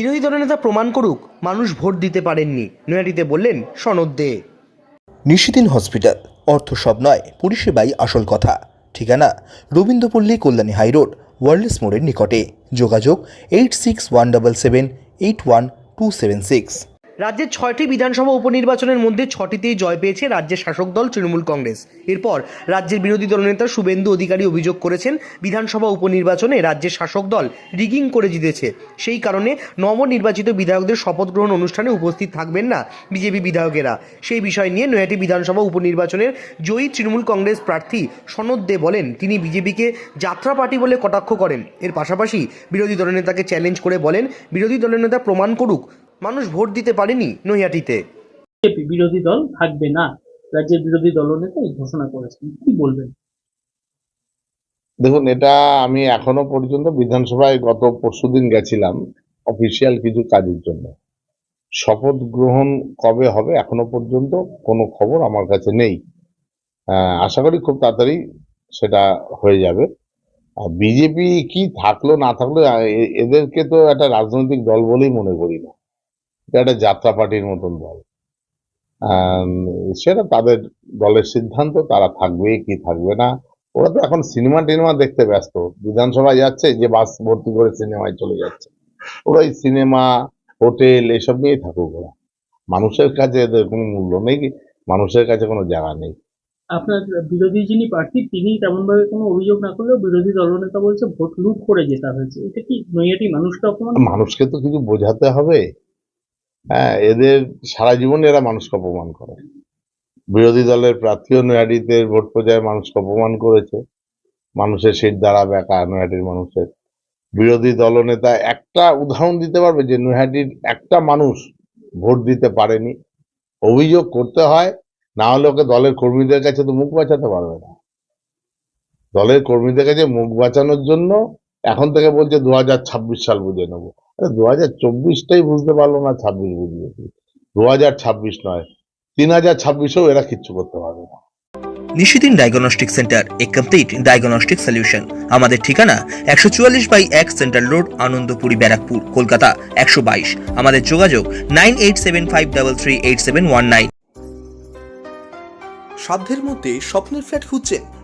বিরোধী দলনেতা প্রমাণ করুক, মানুষ ভোট দিতে পারেননি নয়াটিতে বললেন সনদ দে। নিশিদিন হসপিটাল, অর্থ সব নয়, পরিষেবাই আসল কথা। ঠিকানা, রবীন্দ্রপল্লী কল্যাণী হাইরোড ওয়ার্ল্ডস মোড়ের নিকটে। যোগাযোগ, eight six one double seven, eight one two seven six. রাজ্যের ছয়টি বিধানসভা উপনির্বাচনের মধ্যে ছটিতেই জয় পেয়েছে রাজ্যের শাসক দল তৃণমূল কংগ্রেস। এরপর রাজ্যের বিরোধী দলনেতা শুভেন্দু অধিকারী অভিযোগ করেছেন, বিধানসভা উপনির্বাচনে রাজ্যের শাসক দল রিগিং করে জিতেছে। সেই কারণে নবনির্বাচিত বিধায়কদের শপথ গ্রহণ অনুষ্ঠানে উপস্থিত থাকবেন না বিজেপি বিধায়কেরা। সেই বিষয় নিয়ে নৈহাটি বিধানসভা উপনির্বাচনের জয়ী তৃণমূল কংগ্রেস প্রার্থী সনদ দে বলেন, তিনি বিজেপিকে যাত্রা পার্টি বলে কটাক্ষ করেন। এর পাশাপাশি বিরোধী দলনেতাকে চ্যালেঞ্জ করে বলেন, বিরোধী দলনেতা প্রমাণ করুক মানুষ ভোট দিতে পারেনি নৈহাটিতে। বিজেপি বিরোধী দল থাকবে না রাজ্যের বিরোধী দলনেতা এই ঘোষণা করেছেন কি বলবেন? দেখুন এটা আমি এখনও পর্যন্ত বিধানসভায় গত পরশুদিন গেছিলাম অফিসিয়াল কিছু কাজের জন্য। শপথ গ্রহণ কবে হবে এখনও পর্যন্ত কোনো খবর আমার কাছে নেই। আহ, আশা করি খুব তাড়াতাড়ি সেটা হয়ে যাবে। আর বিজেপি কি থাকল না থাকল এ- এদেরকে তো একটা রাজনৈতিক দল বলেই মনে করি না। একটা যাত্রা পার্টির মতন দল। সেটা তাদের দলের সিদ্ধান্ত তারা থাকবে কি থাকবে না। ওরা তো এখন সিনেমা টিনেমা দেখতে ব্যস্ত। বিধানসভায় যাচ্ছে যে বাস ভর্তি করে সিনেমায় চলে যাচ্ছে। ওরা ওই সিনেমা হোটেল এসব নিয়েই থাকুক ওরা। মানুষের কাছে এদের কোনো মূল্য নেই মানুষের কাছে কোনো জায়গা নেই। আপনার বিরোধী যিনি প্রার্থী তিনি তেমন ভাবে কোনো অভিযোগ না করলেও বিরোধী দলনেতা বলছে ভোট লুট করে জেতা হয়েছে। এটা কি নৈয়াটি মানুষটা অপমান? মানুষকে তো কিছু বোঝাতে হবে। হ্যাঁ এদের সারা জীবন এরা মানুষকে অপমান করে। বিরোধী দলের প্রার্থীও নৈহাটিতে ভোট পর্যায়ে মানুষকে অপমান করেছে। মানুষের সিট দ্বারা বেকা নৈহাটির মানুষের। বিরোধী দলনেতা একটা উদাহরণ দিতে পারবে যে নৈহাটির একটা মানুষ ভোট দিতে পারেনি। অভিযোগ করতে হয়, না হলে ওকে দলের কর্মীদের কাছে তো মুখ বাঁচাতে পারবে না। দলের কর্মীদের কাছে মুখ বাঁচানোর জন্য এখন থেকে বলছে দুহাজার ছাব্বিশ সাল বুঝে নেব। দু হাজার চব্বিশটাই বুঝতে পারল না ছাব্বিশ বুঝিয়েছি দু হাজার ছাব্বিশ নয় তিন হাজার ছাব্বিশেও এরা কিচ্ছু করতে পারবে না। নিশিদিন ডায়াগনস্টিক সেন্টার এ কমপ্লিট ডায়াগনস্টিক সলিউশন। আমাদের ঠিকানা একশো চুয়াল্লিশ বাই এক সেন্ট্রাল রোড আনন্দপুরি ব্যারাকপুর কলকাতা একশো বাইশ। আমাদের যোগাযোগ nine eight seven five double three eight seven one nine. সাধ্যের মধ্যে স্বপ্নের ফ্ল্যাট খুঁজছেন